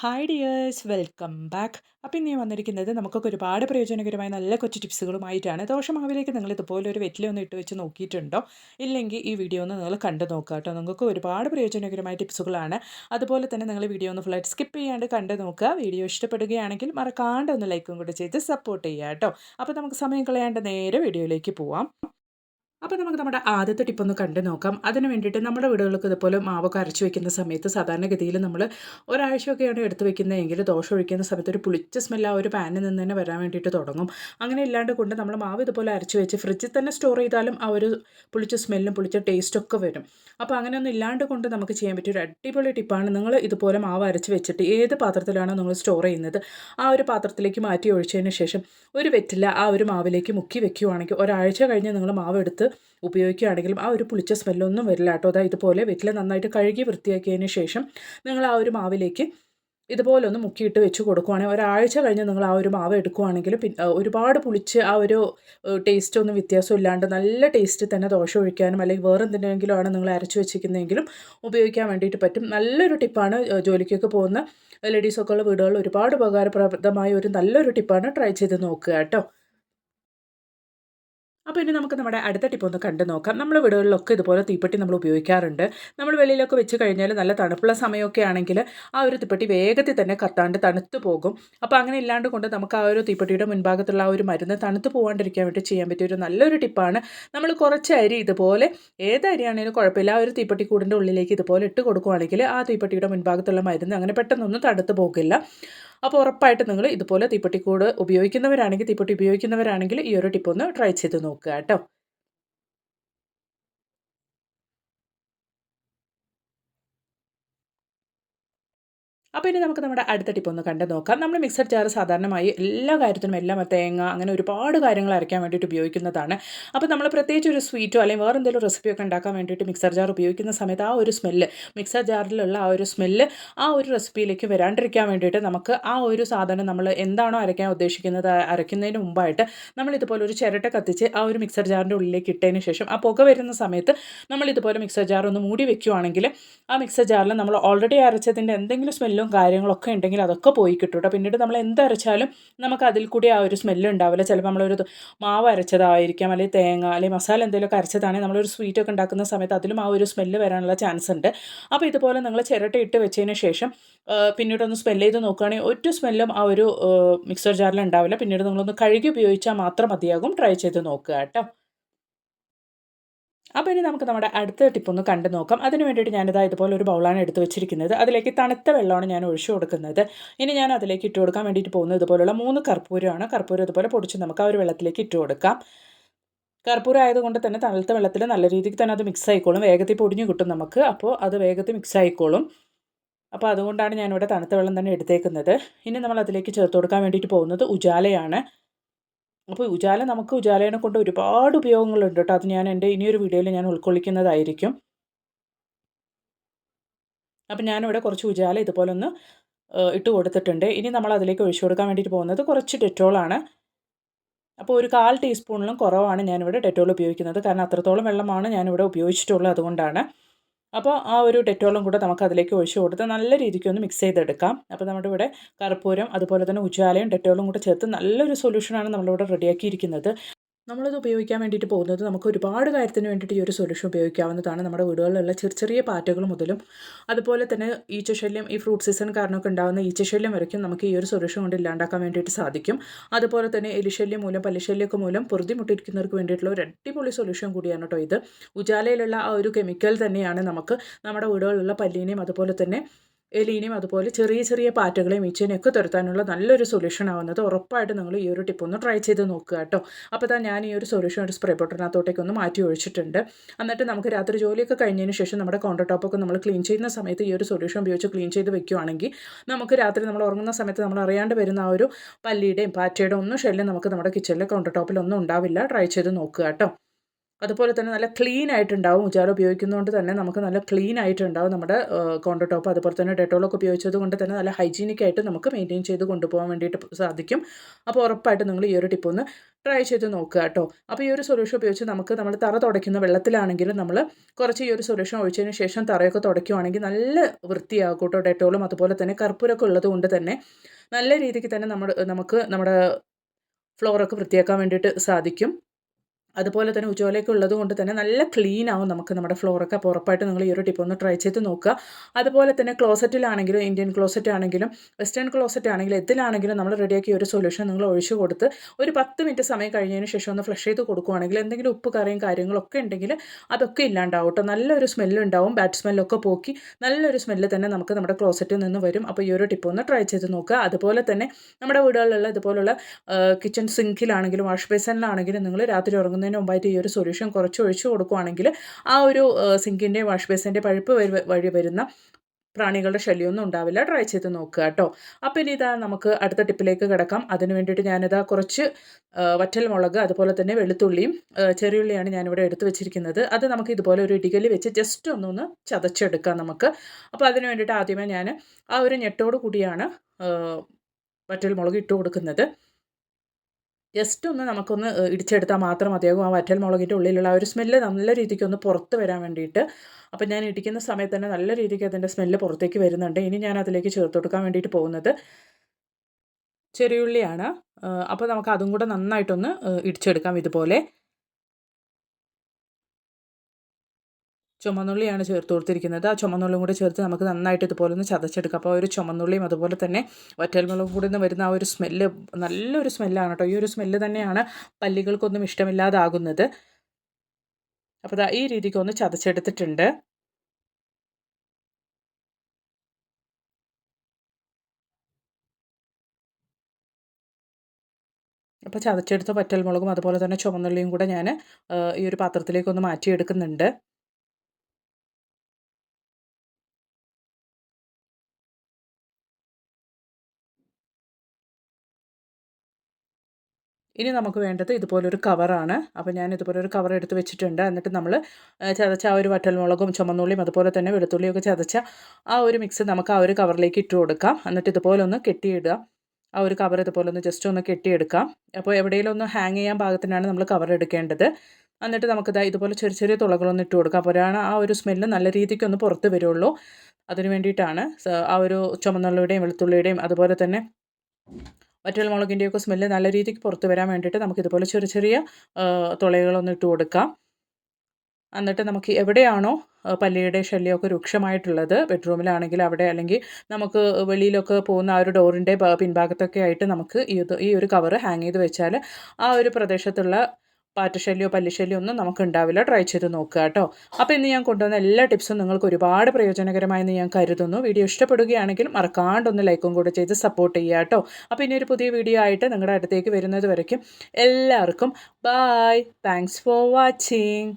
Hi dears welcome back അപ്പോൾ ഞാൻ വന്നിരിക്കുന്നത് നമുക്കൊക്കെ ഒരുപാട് പ്രയോജനകരമായ നല്ല കൊച്ചു ടിപ്സുകളുമായിട്ടാണ്. ദോഷമാവിലേക്ക് നിങ്ങൾ ഇതുപോലെ ഒരു വെറ്റിലൊന്ന് ഇട്ട് വെച്ച് നോക്കിയിട്ടുണ്ടോ? ഇല്ലെങ്കിൽ ഈ വീഡിയോ ഒന്ന് നിങ്ങൾ കണ്ടു നോക്കുക കേട്ടോ. നിങ്ങൾക്ക് ഒരുപാട് പ്രയോജനകരമായ ടിപ്സുകളാണ്. അതുപോലെ തന്നെ നിങ്ങൾ വീഡിയോ ഒന്ന് ഫ്ലൈറ്റ് സ്കിപ്പ് ചെയ്യാണ്ട് കണ്ടു നോക്കുക. വീഡിയോ ഇഷ്ടപ്പെടുകയാണെങ്കിൽ മറക്കാണ്ട് ഒന്ന് ലൈക്കും കൂടെ ചെയ്ത് സപ്പോർട്ട് ചെയ്യുക കേട്ടോ. അപ്പോൾ നമുക്ക് സമയം കളയാണ്ട് നേരെ വീഡിയോയിലേക്ക് പോവാം. അപ്പോൾ നമുക്ക് നമ്മുടെ ആദ്യത്തെ ടിപ്പൊന്ന് കണ്ടു നോക്കാം. അതിന് വേണ്ടിയിട്ട് നമ്മുടെ വീടുകൾക്ക് ഇതുപോലെ മാവൊക്കെ അരച്ചു വെക്കുന്ന സമയത്ത് സാധാരണഗതിയിൽ നമ്മൾ ഒരാഴ്ചയൊക്കെയാണ് എടുത്ത് വെക്കുന്നതെങ്കിൽ ദോഷം ഒഴിക്കുന്ന സമയത്ത് ഒരു പുളിച്ച സ്മെല്ല് ആ ഒരു പാനിൽ നിന്ന് തന്നെ വരാൻ വേണ്ടിയിട്ട് തുടങ്ങും. അങ്ങനെ ഇല്ലാണ്ട് കൊണ്ട് നമ്മൾ മാവ് ഇതുപോലെ അരച്ച് വെച്ച് ഫ്രിഡ്ജിൽ തന്നെ സ്റ്റോർ ചെയ്താലും ആ ഒരു പുളിച്ച സ്മെല്ലും പുളിച്ച ടേസ്റ്റൊക്കെ വരും. അപ്പോൾ അങ്ങനെയൊന്നും ഇല്ലാണ്ട് കൊണ്ട് നമുക്ക് ചെയ്യാൻ പറ്റിയ ഒരു അടിപൊളി ടിപ്പാണ് നിങ്ങൾ ഇതുപോലെ മാവ് അരച്ച് വെച്ചിട്ട് ഏത് പാത്രത്തിലാണോ നിങ്ങൾ സ്റ്റോർ ചെയ്യുന്നത് ആ ഒരു പാത്രത്തിലേക്ക് മാറ്റി ഒഴിച്ചതിന് ശേഷം ഒരു വെറ്റില ആ ഒരു മാവിലേക്ക് മുക്കി വെക്കുകയാണെങ്കിൽ ഒരാഴ്ച കഴിഞ്ഞ് നിങ്ങൾ മാവ് എടുത്ത് ഉപയോഗിക്കുകയാണെങ്കിലും ആ ഒരു പുളിച്ച സ്മെല്ലൊന്നും വരില്ല കേട്ടോ. അതായത് ഇതുപോലെ വെറ്റില നന്നായിട്ട് കഴുകി വൃത്തിയാക്കിയതിന് ശേഷം നിങ്ങൾ ആ ഒരു മാവിലേക്ക് ഇതുപോലെ ഒന്ന് മുക്കിയിട്ട് വെച്ച് കൊടുക്കുവാണെങ്കിൽ ഒരാഴ്ച കഴിഞ്ഞ് നിങ്ങൾ ആ ഒരു മാവ് എടുക്കുവാണെങ്കിൽ ഒരുപാട് പുളിച്ച് ആ ഒരു ടേസ്റ്റ് ഒന്നും വ്യത്യാസം ഇല്ലാണ്ട് നല്ല ടേസ്റ്റ് തന്നെ ദോശ ഒഴിക്കാനും അല്ലെങ്കിൽ വേറെ എന്തിനെങ്കിലും ആണ് നിങ്ങൾ അരച്ച് വെച്ചിരിക്കുന്നതെങ്കിലും ഉപയോഗിക്കാൻ വേണ്ടിയിട്ട് പറ്റും. നല്ലൊരു ടിപ്പാണ് ജോലിക്കൊക്കെ പോകുന്ന ലേഡീസൊക്കെ ഉള്ള വീടുകളിൽ ഒരുപാട് ഉപകാരപ്രദമായ ഒരു നല്ലൊരു ടിപ്പാണ് ട്രൈ ചെയ്ത് നോക്കുക കേട്ടോ. അപ്പോൾ ഇനി നമുക്ക് നമ്മുടെ അടുത്ത ടിപ്പ് ഒന്ന് കണ്ടു നോക്കാം. നമ്മൾ വീടുകളിലൊക്കെ ഇതുപോലെ തീപ്പെട്ടി നമ്മൾ ഉപയോഗിക്കാറുണ്ട്. നമ്മൾ വെളിയിലൊക്കെ വെച്ച് കഴിഞ്ഞാൽ നല്ല തണുപ്പുള്ള സമയമൊക്കെ ആണെങ്കിൽ ആ ഒരു തീപ്പെട്ടി വേഗത്തിൽ തന്നെ കത്താണ്ട് തണുത്ത് പോകും. അപ്പോൾ അങ്ങനെ ഇല്ലാണ്ട് കൊണ്ട് നമുക്ക് ആ ഒരു തീപ്പെട്ടിയുടെ മുൻഭാഗത്തുള്ള ആ ഒരു മരുന്ന് തണുത്ത് പോകാണ്ടിരിക്കാൻ വേണ്ടി ചെയ്യാൻ പറ്റിയ ഒരു നല്ലൊരു ടിപ്പാണ് നമ്മൾ കുറച്ച് അരി ഇതുപോലെ ഏത് അരിയാണെങ്കിലും കുഴപ്പമില്ല. ആ ഒരു തീപ്പെട്ടി കൂടിന്റെ ഉള്ളിലേക്ക് ഇതുപോലെ ഇട്ട് കൊടുക്കുകയാണെങ്കിൽ ആ തീപ്പെട്ടിയുടെ മുൻഭാഗത്തുള്ള മരുന്ന് അങ്ങനെ പെട്ടെന്നൊന്നും തണുത്ത് പോകില്ല. അപ്പോൾ ഉറപ്പായിട്ട് നിങ്ങൾ ഇതുപോലെ തീപ്പെട്ടിക്കൂട് ഉപയോഗിക്കുന്നവരാണെങ്കിൽ തീപ്പെട്ടി ഉപയോഗിക്കുന്നവരാണെങ്കിൽ ഈ ഒരു ടിപ്പ് ഒന്ന് ട്രൈ ചെയ്ത് നോക്കുക കേട്ടോ അപ്പോൾ ഇനി നമുക്ക് നമ്മുടെ അടുത്ത ടിപ്പ് ഒന്ന് കണ്ടു നോക്കാം. നമ്മൾ മിക്സഡ് ജാർ സാധാരണമായി എല്ലാ കാര്യത്തിനും എല്ലാം തേങ്ങ അങ്ങനെ ഒരുപാട് കാര്യങ്ങൾ അരയ്ക്കാൻ വേണ്ടിയിട്ട് ഉപയോഗിക്കുന്നതാണ്. അപ്പോൾ നമ്മൾ പ്രത്യേകിച്ച് ഒരു സ്വീറ്റോ അല്ലെങ്കിൽ വേറെ എന്തെങ്കിലും റെസിപ്പിയൊക്കെ ഉണ്ടാക്കാൻ വേണ്ടിയിട്ട് മിക്സർ ജാർ ഉപയോഗിക്കുന്ന സമയത്ത് ആ ഒരു സ്മെല്ല് മിക്സർ ജാറിലുള്ള ആ ഒരു സ്മെല്ല് ആ ഒരു റെസിപ്പിയിലേക്ക് വരാണ്ടിരിക്കാൻ വേണ്ടിയിട്ട് നമുക്ക് ആ ഒരു സാധനം നമ്മൾ എന്താണോ അരയ്ക്കാൻ ഉദ്ദേശിക്കുന്നത് അരയ്ക്കുന്നതിന് മുമ്പായിട്ട് നമ്മൾ ഇതുപോലെ ഒരു ചിരട്ട കത്തിച്ച് ആ ഒരു മിക്സർ ജാറിന്റെ ഉള്ളിലേക്ക് ഇട്ടതിന് ശേഷം ആ പുക വരുന്ന സമയത്ത് നമ്മൾ ഇതുപോലെ മിക്സർ ജാർ ഒന്ന് മൂടി വെക്കുകയാണെങ്കിൽ ആ മിക്സർ ജാറിൽ നമ്മൾ ഓൾറെഡി അരച്ചതിന്റെ എന്തെങ്കിലും സ്മെല്ല് സ്മെല്ലും കാര്യങ്ങളൊക്കെ ഉണ്ടെങ്കിൽ അതൊക്കെ പോയി കിട്ടും പിന്നീട് നമ്മൾ എന്തരച്ചാലും നമുക്ക് അതിൽ കൂടി ആ ഒരു സ്മെല്ല് ഉണ്ടാവില്ല. ചിലപ്പോൾ നമ്മളൊരു മാവ് അരച്ചതായിരിക്കാം അല്ലെങ്കിൽ തേങ്ങ അല്ലെങ്കിൽ മസാല എന്തെങ്കിലുമൊക്കെ അരച്ചതാണെങ്കിൽ നമ്മളൊരു സ്വീറ്റൊക്കെ ഉണ്ടാക്കുന്ന സമയത്ത് അതിലും ആ ഒരു സ്മെല്ല് വരാനുള്ള ചാൻസ് ഉണ്ട്. അപ്പോൾ ഇതുപോലെ നിങ്ങൾ ചിരട്ട ഇട്ട് വെച്ചതിന് ശേഷം പിന്നീടൊന്ന് സ്മെല്ല് ചെയ്ത് നോക്കുകയാണെങ്കിൽ ഒറ്റ സ്മെല്ലും ആ ഒരു മിക്സർ ജാറിൽ ഉണ്ടാവില്ല. പിന്നീട് നിങ്ങളൊന്ന് കഴുകി ഉപയോഗിച്ചാൽ മാത്രം മതിയാകും. ട്രൈ ചെയ്ത് നോക്കുക കേട്ടോ. അപ്പോൾ ഇനി നമുക്ക് നമ്മുടെ അടുത്ത ടിപ്പൊന്ന് കണ്ടു നോക്കാം. അതിന് വേണ്ടിയിട്ട് ഞാനിതാ ഇതുപോലെ ഒരു ബൗളാണ് എടുത്ത് വെച്ചിരിക്കുന്നത്. അതിലേക്ക് തണുത്ത വെള്ളമാണ് ഞാൻ ഒഴിച്ചു കൊടുക്കുന്നത്. ഇനി ഞാൻ അതിലേക്ക് ഇട്ട് കൊടുക്കാൻ വേണ്ടിയിട്ട് പോകുന്നത് ഇതുപോലുള്ള മൂന്ന് കർപ്പൂരമാണ്. കർപ്പൂരം ഇതുപോലെ പൊടിച്ച് നമുക്ക് ആ ഒരു വെള്ളത്തിലേക്ക് ഇട്ട് കൊടുക്കാം. കർപ്പൂരം ആയതുകൊണ്ട് തന്നെ തണുത്ത വെള്ളത്തിൽ നല്ല രീതിക്ക് തന്നെ അത് മിക്സ് ആയിക്കോളും. വേഗത്തിൽ പൊടിഞ്ഞു കിട്ടും നമുക്ക്. അപ്പോൾ അത് വേഗത്തിൽ മിക്സ് ആയിക്കോളും. അപ്പോൾ അതുകൊണ്ടാണ് ഞാനിവിടെ തണുത്ത വെള്ളം തന്നെ എടുത്തേക്കുന്നത്. ഇനി നമ്മൾ അതിലേക്ക് ചേർത്ത് കൊടുക്കാൻ വേണ്ടിയിട്ട് പോകുന്നത് ഉജാലയാണ്. അപ്പോൾ ഉജാല നമുക്ക് ഉജാലേനെ കൊണ്ട് ഒരുപാട് ഉപയോഗങ്ങളുണ്ട് കേട്ടോ. അത് ഞാൻ എന്റെ ഇനിയൊരു വീഡിയോയിൽ ഞാൻ ഉൾക്കൊള്ളിക്കുന്നതായിരിക്കും. അപ്പം ഞാനിവിടെ കുറച്ച് ഉജാല ഇതുപോലെ ഒന്ന് ഇട്ട് കൊടുത്തിട്ടുണ്ട്. ഇനി നമ്മൾ അതിലേക്ക് ഒഴിച്ചു കൊടുക്കാൻ വേണ്ടിയിട്ട് പോകുന്നത് കുറച്ച് ഡെറ്റോളാണ് അപ്പോൾ ഒരു കാൽ ടീസ്പൂണിലും കുറവാണ് ഞാനിവിടെ ഡെറ്റോൾ ഉപയോഗിക്കുന്നത്. കാരണം അത്രത്തോളം വെള്ളമാണ് ഞാനിവിടെ ഉപയോഗിച്ചിട്ടുള്ളത് അതുകൊണ്ടാണ്. അപ്പോൾ ആ ഒരു ഡെറ്റോളും കൂടെ നമുക്ക് അതിലേക്ക് ഒഴിച്ചു കൊടുത്ത് നല്ല രീതിക്ക് ഒന്ന് മിക്സ് ചെയ്തെടുക്കാം. അപ്പോൾ നമ്മുടെ ഇവിടെ കർപ്പൂരം അതുപോലെ തന്നെ ഉജാലയും ഡെറ്റോളും കൂടെ ചേർത്ത് നല്ലൊരു സൊല്യൂഷനാണ് നമ്മളിവിടെ റെഡിയാക്കിയിരിക്കുന്നത് നമ്മളിത് ഉപയോഗിക്കാൻ വേണ്ടിയിട്ട് പോകുന്നത് നമുക്ക് ഒരുപാട് കാര്യത്തിന് വേണ്ടിയിട്ട് ഈ ഒരു സൊല്യൂഷൻ ഉപയോഗിക്കാവുന്നതാണ് നമ്മുടെ വീടുകളിലുള്ള ചെറിയ ചെറിയ പാറ്റകൾ മുതലും. അതുപോലെ തന്നെ ഈച്ചശല്യം ഈ ഫ്രൂട്ട് സീസൺ കാരണമൊക്കെ ഉണ്ടാകുന്ന ഈച്ചശല്യം വരയ്ക്കും നമുക്ക് ഈ ഒരു സൊല്യൂഷൻ കൊണ്ട് ഇല്ലാണ്ടാക്കാൻ വേണ്ടിയിട്ട് സാധിക്കും. അതുപോലെ തന്നെ എലിശല്യം മൂലം പല്ലിശല്യമൊക്കെ മൂലം പൊറുതിമുട്ടിരിക്കുന്നവർക്ക് വേണ്ടിയിട്ടുള്ള ഒരു അടിപൊളി സൊല്യൂഷൻ കൂടിയാണ് കേട്ടോ ഇത്. ഉജാലയിലുള്ള ആ ഒരു കെമിക്കൽ തന്നെയാണ് നമുക്ക് നമ്മുടെ വീടുകളിലുള്ള പല്ലിനെയും അതുപോലെ തന്നെ എലീനെയും അതുപോലെ ചെറിയ ചെറിയ പാറ്റകളെയും ഈച്ചേനെയൊക്കെ തുരത്താനുള്ള നല്ലൊരു സൊല്യൂഷൻ ആവുന്നത് ഉറപ്പായിട്ട് നിങ്ങൾ ഈ ഒരു ടിപ്പ് ഒന്ന് ട്രൈ ചെയ്ത് നോക്കുക കേട്ടോ. അപ്പോൾ ഞാൻ ഈ ഒരു സൊല്യൂഷൻ ഒരു സ്പ്രേ ബോട്ടിനകത്തോട്ടേക്ക് ഒന്ന് മാറ്റി ഒഴിച്ചിട്ടുണ്ട്. എന്നിട്ട് നമുക്ക് രാത്രി ജോലിയൊക്കെ കഴിഞ്ഞതിന് ശേഷം നമ്മുടെ കൗണ്ടർ ടോപ്പൊക്കെ നമ്മൾ ക്ലീൻ ചെയ്യുന്ന സമയത്ത് ഈ ഒരു സൊല്യൂഷൻ ഉപയോഗിച്ച് ക്ലീൻ ചെയ്ത് വെക്കുകയാണെങ്കിൽ നമുക്ക് രാത്രി നമ്മൾ ഉറങ്ങുന്ന സമയത്ത് നമ്മൾ അറിയാണ്ട് വരുന്ന ആ ഒരു പല്ലിയുടെയും പാറ്റയുടെയും ഒന്നും ശല്യം നമുക്ക് നമ്മുടെ കിച്ചണിലെ കൗണ്ടർ ടോപ്പിലൊന്നും ഉണ്ടാവില്ല. ട്രൈ ചെയ്ത് നോക്കുക കേട്ടോ. അതുപോലെ തന്നെ നല്ല ക്ലീൻ ആയിട്ടുണ്ടാവും. ഉജാല ഉപയോഗിക്കുന്നതുകൊണ്ട് തന്നെ നമുക്ക് നല്ല ക്ലീൻ ആയിട്ടുണ്ടാവും നമ്മുടെ കോണ്ടർ ടോപ്പ് അതുപോലെ തന്നെ ഡെറ്റോളൊക്കെ ഉപയോഗിച്ചത് കൊണ്ട് തന്നെ നല്ല ഹൈജീനിക് ആയിട്ട് നമുക്ക് മെയിന്റെയിൻ ചെയ്ത് കൊണ്ടുപോകാൻ വേണ്ടിയിട്ട് സാധിക്കും. അപ്പോൾ ഉറപ്പായിട്ട് നിങ്ങൾ ഈ ഒരു ടിപ്പ് ഒന്ന് ട്രൈ ചെയ്ത് നോക്കുക കേട്ടോ. അപ്പോൾ ഈ ഒരു സൊല്യൂഷൻ ഉപയോഗിച്ച് നമുക്ക് നമ്മൾ തറ തുടയ്ക്കുന്ന വെള്ളത്തിലാണെങ്കിലും നമ്മൾ കുറച്ച് ഈ ഒരു സൊല്യൂഷൻ ഒഴിച്ചതിന് ശേഷം തറയൊക്കെ തുടയ്ക്കുവാണെങ്കിൽ നല്ല വൃത്തിയാകും കേട്ടോ ഡെറ്റോളും അതുപോലെ തന്നെ കർപ്പൂരമൊക്കെ ഉള്ളത് കൊണ്ട് തന്നെ നല്ല രീതിക്ക് തന്നെ നമ്മൾ നമുക്ക് നമ്മുടെ ഫ്ലോറൊക്കെ വൃത്തിയാക്കാൻ വേണ്ടിയിട്ട് സാധിക്കും. അതുപോലെ തന്നെ ഉജ്ജ്വലയൊക്കെ ഉള്ളത് കൊണ്ട് തന്നെ നല്ല ക്ലീൻ ആവും നമുക്ക് നമ്മുടെ ഫ്ലോറൊക്കെ അപ്പോൾ ഉറപ്പായിട്ട് നിങ്ങൾ ഈ ഒരു ടിപ്പ് ഒന്ന് ട്രൈ ചെയ്ത് നോക്കുക. അതുപോലെ തന്നെ ക്ലോസറ്റിലാണെങ്കിലും ഇന്ത്യൻ ക്ലോസറ്റ് ആണെങ്കിലും വെസ്റ്റേൺ ക്ലോസറ്റ് ആണെങ്കിലും എതിലാണെങ്കിലും നമ്മൾ റെഡിയാക്കിയ ഒരു സൊല്യൂഷൻ നിങ്ങൾ ഒഴിച്ചു കൊടുത്ത് ഒരു പത്ത് മിനിറ്റ് സമയം കഴിഞ്ഞതിന് ശേഷം ഒന്ന് ഫ്ലഷ് ചെയ്ത് കൊടുക്കുകയാണെങ്കിൽ എന്തെങ്കിലും ഉപ്പ് കറിയും കാര്യങ്ങളൊക്കെ ഉണ്ടെങ്കിൽ അതൊക്കെ ഇല്ലാണ്ടാവും കേട്ടോ. നല്ലൊരു സ്മെല്ലുണ്ടാവും ബാഡ് സ്മെല്ലൊക്കെ പോക്കി നല്ലൊരു സ്മെല്ല് തന്നെ നമുക്ക് നമ്മുടെ ക്ലോസറ്റിൽ നിന്ന് വരും. അപ്പോൾ ഈ ഒരു ടിപ്പ് ഒന്ന് ട്രൈ ചെയ്ത് നോക്കുക. അതുപോലെ തന്നെ നമ്മുടെ വീടുകളിലുള്ള ഇതുപോലുള്ള കിച്ചൺ സിങ്കിലാണെങ്കിലും വാഷ് ബേസിനിലാണെങ്കിലും നിങ്ങൾ രാത്രി ഉറങ്ങുന്ന തുടങ്ങുന്നതിന് മുമ്പായിട്ട് ഈ ഒരു സൊല്യൂഷൻ കുറച്ച് ഒഴിച്ചു കൊടുക്കുകയാണെങ്കിൽ ആ ഒരു സിങ്കിന്റെ വാഷ് ബേസിന്റെ പഴുപ്പ് വഴി വരുന്ന പ്രാണികളുടെ ശല്യമൊന്നും ഉണ്ടാവില്ല. ട്രൈ ചെയ്ത് നോക്കുക കേട്ടോ അപ്പോൾ ഇനി ഇതാ നമുക്ക് അടുത്ത ടിപ്പിലേക്ക് കിടക്കാം. അതിന് വേണ്ടിയിട്ട് ഞാനിതാ കുറച്ച് വറ്റൽ മുളക് അതുപോലെ തന്നെ വെളുത്തുള്ളിയും ചെറിയുള്ളിയാണ് ഞാനിവിടെ എടുത്തു വെച്ചിരിക്കുന്നത്. അത് നമുക്ക് ഇതുപോലെ ഒരു ഇടികൽ വെച്ച് ജസ്റ്റ് ഒന്നൊന്ന് ചതച്ചെടുക്കാം നമുക്ക്. അപ്പോൾ അതിന് വേണ്ടിയിട്ട് ആദ്യമേ ഞാൻ ആ ഒരു ഞെട്ടോട് കൂടിയാണ് വറ്റൽ മുളക് ഇട്ട് കൊടുക്കുന്നത്. ജസ്റ്റ് ഒന്ന് നമുക്കൊന്ന് ഇടിച്ചെടുത്താൽ മാത്രം മതിയാകും. ആ വറ്റൽ മുളകിന്റെ ഉള്ളിലുള്ള ആ ഒരു സ്മെല്ല് നല്ല രീതിക്ക് ഒന്ന് പുറത്ത് വരാൻ വേണ്ടിയിട്ട്. അപ്പം ഞാൻ ഇടിക്കുന്ന സമയത്ത് തന്നെ നല്ല രീതിക്ക് അതിന്റെ സ്മെല്ല് പുറത്തേക്ക് വരുന്നുണ്ട്. ഇനി ഞാൻ അതിലേക്ക് ചേർത്ത് കൊടുക്കാൻ വേണ്ടിയിട്ട് പോകുന്നത് ചെറിയുള്ളിയാണ്. അപ്പോൾ നമുക്ക് അതും കൂടെ നന്നായിട്ടൊന്ന് ഇടിച്ചെടുക്കാം ഇതുപോലെ. ചുമന്നുള്ളിയാണ് ചേർത്ത് കൊടുത്തിരിക്കുന്നത്. ആ ചുമന്നുള്ളിയും കൂടെ ചേർത്ത് നമുക്ക് നന്നായിട്ട് ഇതുപോലെ ഒന്ന് ചതച്ചെടുക്കാം. അപ്പോൾ ഒരു ചുമന്നുള്ളിയും അതുപോലെ തന്നെ വറ്റൽമുളകും കൂടി നിന്ന് വരുന്ന ആ ഒരു സ്മെല്ല് നല്ലൊരു സ്മെല്ലാണ് കേട്ടോ. ഈ ഒരു സ്മെല്ല് തന്നെയാണ് പല്ലികൾക്കൊന്നും ഇഷ്ടമില്ലാതാകുന്നത്. അപ്പോൾ ഈ രീതിക്ക് ഒന്ന് ചതച്ചെടുത്തിട്ടുണ്ട്. അപ്പോൾ ചതച്ചെടുത്ത വറ്റൽമുളകും അതുപോലെ തന്നെ ചുമന്നുള്ളിയും കൂടെ ഞാൻ ഈ ഒരു പാത്രത്തിലേക്കൊന്ന് മാറ്റിയെടുക്കുന്നുണ്ട്. ഇനി നമുക്ക് വേണ്ടത് ഇതുപോലൊരു കവറാണ്. അപ്പോൾ ഞാൻ ഇതുപോലൊരു കവർ എടുത്ത് വെച്ചിട്ടുണ്ട്. എന്നിട്ട് നമ്മൾ ചതച്ച ആ ഒരു വറ്റൽമുളകും ചുമന്നുള്ളിയും അതുപോലെ തന്നെ വെളുത്തുള്ളിയൊക്കെ ചതച്ച ആ ഒരു മിക്സ് നമുക്ക് ആ ഒരു കവറിലേക്ക് ഇട്ട് കൊടുക്കാം. എന്നിട്ട് ഇതുപോലെ ഒന്ന് കെട്ടിയിടുക. ആ ഒരു കവർ ഇതുപോലെ ഒന്ന് ജസ്റ്റ് ഒന്ന് കെട്ടിയെടുക്കാം. അപ്പോൾ എവിടെയെങ്കിലും ഒന്ന് ഹാങ് ചെയ്യാൻ പാകത്തിനാണ് നമ്മൾ കവർ എടുക്കേണ്ടത്. എന്നിട്ട് നമുക്കിത് ഇതുപോലെ ചെറിയ ചെറിയ തുളകളൊന്നും ഇട്ട് കൊടുക്കാം. അപ്പോഴാണ് ആ ഒരു സ്മെല്ല് നല്ല രീതിക്ക് ഒന്ന് പുറത്ത് വരുള്ളൂ. അതിന് വേണ്ടിയിട്ടാണ് ആ ഒരു ചുമന്നുള്ളിയുടെയും വെളുത്തുള്ളിയുടെയും അതുപോലെ തന്നെ വറ്റൽമുളകിന്റെയൊക്കെ സ്മെല്ല് നല്ല രീതിക്ക് പുറത്ത് വരാൻ വേണ്ടിയിട്ട് നമുക്ക് ഇതുപോലെ ചെറിയ ചെറിയ തുളകളൊന്ന് ഇട്ട് കൊടുക്കാം. എന്നിട്ട് നമുക്ക് എവിടെയാണോ പല്ലിയുടെ ശല്യമൊക്കെ രൂക്ഷമായിട്ടുള്ളത് ബെഡ്റൂമിലാണെങ്കിൽ അവിടെ അല്ലെങ്കിൽ നമുക്ക് വെളിയിലൊക്കെ പോകുന്ന ആ ഒരു ഡോറിന്റെ പിൻഭാഗത്തൊക്കെ ആയിട്ട് നമുക്ക് ഈ ഈ ഒരു കവർ ഹാങ് ചെയ്ത് വെച്ചാൽ ആ ഒരു പ്രദേശത്തുള്ള പാറ്റശല്യമോ പല്ലിശല്യോ ഒന്നും നമുക്ക് ഉണ്ടാവില്ല ട്രൈ ചെയ്ത് നോക്കുക കേട്ടോ. അപ്പോൾ ഇന്ന് ഞാൻ കൊണ്ടുവന്ന എല്ലാ ടിപ്സും നിങ്ങൾക്ക് ഒരുപാട് പ്രയോജനകരമായെന്ന് ഞാൻ കരുതുന്നു. വീഡിയോ ഇഷ്ടപ്പെടുകയാണെങ്കിൽ മറക്കാണ്ടൊന്ന് ലൈക്കും കൂടെ ചെയ്ത് സപ്പോർട്ട് ചെയ്യുക കേട്ടോ. അപ്പോൾ ഇനി ഒരു പുതിയ വീഡിയോ ആയിട്ട് നിങ്ങളുടെ അടുത്തേക്ക് വരുന്നത് വരയ്ക്കും. എല്ലാവർക്കും ബായ് താങ്ക്സ് ഫോർ വാച്ചിങ്